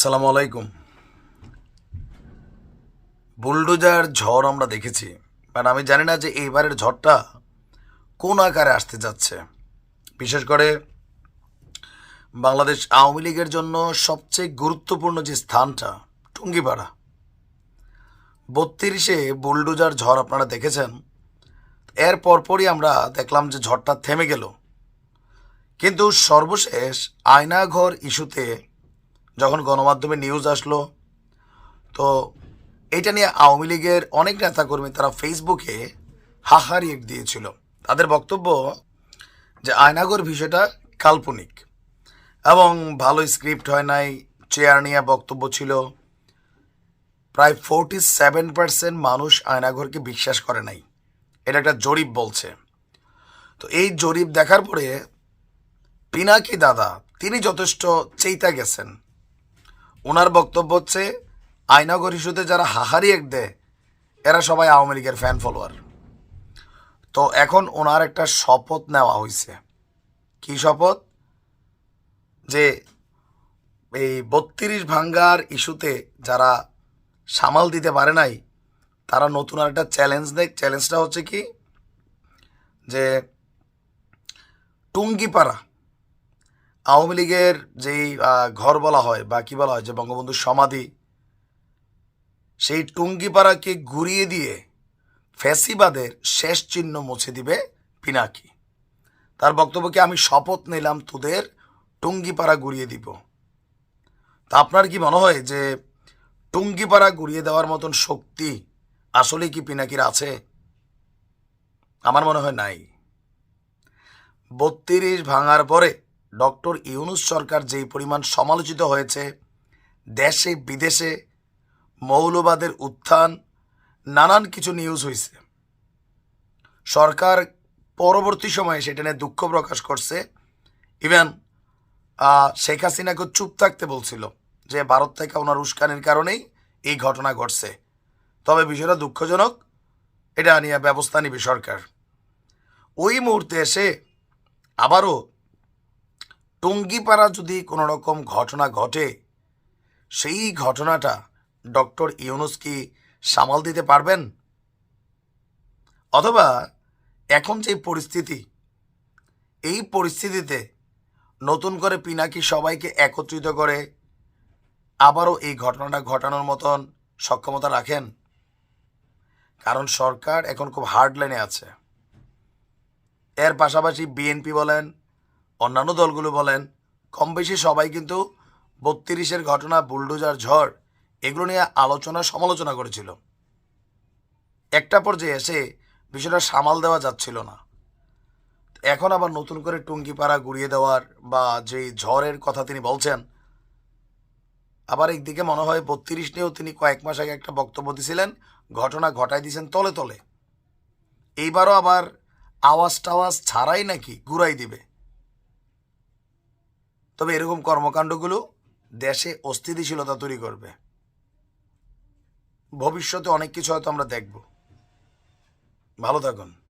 সালাম আলাইকুম। বুলডোজার ঝড় আমরা দেখেছি। বাট আমি জানি না যে এইবারের ঝড়টা কোন আকারে আসতে যাচ্ছে। বিশেষ করে বাংলাদেশ আওয়ামী লীগের জন্য সবচেয়ে গুরুত্বপূর্ণ যে স্থানটা, টুঙ্গিপাড়া। বত্রিশে বুলডোজার ঝড় আপনারা দেখেছেন। এর পরপরই আমরা দেখলাম যে ঝড়টা থেমে গেল। কিন্তু সর্বশেষ আয়নাঘর ইস্যুতে যখন গণমাধ্যমে নিউজ আসলো, তো এটা নিয়ে আওয়ামী লীগের অনেক নেতাকর্মী তারা ফেসবুকে হাহারিয়ে দিয়েছিল। তাদের বক্তব্য যে আয়নাগর বিষয়টা কাল্পনিক এবং ভালো স্ক্রিপ্ট হয় নাই চেয়ার নিয়ে বক্তব্য ছিল। প্রায় ফোরটি সেভেন পার্সেন্ট মানুষ আয়নাঘরকে বিশ্বাস করে নাই। এটা একটা জরিপ বলছে। তো এই জরিপ দেখার পরে পিনাকি দাদা, তিনি যথেষ্ট চেইতা গেছেন। ওনার বক্তব্য হচ্ছে আয়নাগর ইস্যুতে যারা হাহারি এক দেয়, এরা সবাই আওয়ামী লীগের ফ্যান ফলোয়ার তো এখন ওনার একটা শপথ নেওয়া হয়েছে কি শপথ? যে এই বত্রিশ ভাঙ্গার ইস্যুতে যারা সামাল দিতে পারে নাই, তারা নতুন আর একটা চ্যালেঞ্জ দেয়। চ্যালেঞ্জটা হচ্ছে কি? যে টুঙ্গিপাড়া আওয়ামী লীগের যেই ঘর বলা হয় বা কি বলা হয়, যে বঙ্গবন্ধুর সমাধি, সেই টুঙ্গিপাড়াকে ঘুরিয়ে দিয়ে ফ্যাসিবাদের শেষ চিহ্ন মুছে দিবে পিনাকি। তার বক্তব্যকে আমি শপথ নিলাম, তোদের টুঙ্গিপাড়া ঘুরিয়ে দিব। তা আপনার কি মনে হয় যে টুঙ্গিপাড়া ঘুরিয়ে দেওয়ার মতন শক্তি আসলে কি পিনাকির আছে? আমার মনে হয় নাই। বত্রিশ ভাঙার পরে ডক্টর ইউনুস সরকার যেই পরিমাণ সমালোচিত হয়েছে, দেশে, বিদেশে মৌলবাদের উত্থান, নানান কিছু নিউজ হয়েছে সরকার পরবর্তী সময়ে সেটা নিয়ে দুঃখ প্রকাশ করছে। ইভেন শেখ হাসিনাকে চুপ থাকতে বলছিল যে ভারত থেকে ওনার উস্কানির কারণেই এই ঘটনা ঘটছে। তবে বিষয়টা দুঃখজনক, এটা নিয়ে ব্যবস্থা নিবে সরকার। ওই মুহূর্তে এসে আবারও টঙ্গিপাড়া যদি কোনো রকম ঘটনা ঘটে, সেই ঘটনাটা ডক্টর ইউনুস কি সামাল দিতে পারবেন? অথবা এখন যে পরিস্থিতি, এই পরিস্থিতিতে নতুন করে পিনাকি সবাইকে একত্রিত করে আবারও এই ঘটনাটা ঘটানোর মতন সক্ষমতা রাখেন? কারণ সরকার এখন খুব হার্ড লাইনে আছে। এর পাশাপাশি বিএনপি বলেন অন্যান্য দলগুলো বলেন কম বেশি সবাই কিন্তু বত্রিশের ঘটনা, বুলডোজার, ঝড়, এগুলো নিয়ে আলোচনা, সমালোচনা করেছিল। একটা পর্যায়ে এসে বিষয়টা সামাল দেওয়া যাচ্ছিল না। এখন আবার নতুন করে টুঙ্গিপাড়া গুড়িয়ে দেওয়ার বা যে ঝড়ের কথা তিনি বলছেন, আবার একদিকে মনে হয় বত্রিশ নিয়েও তিনি কয়েক মাস আগে একটা বক্তব্য দিয়েছিলেন ঘটনা ঘটাই দিয়েছেন তলে তলে। এইবারও আবার আওয়াজ টাওয়াজ ছাড়াই নাকি ঘুরাই দিবে? তবে এরকম কর্মকাণ্ডগুলো দেশে অস্থিতিশীলতা তৈরি করবে। ভবিষ্যতে অনেক কিছু হয়তো আমরা দেখব। ভালো থাকুন।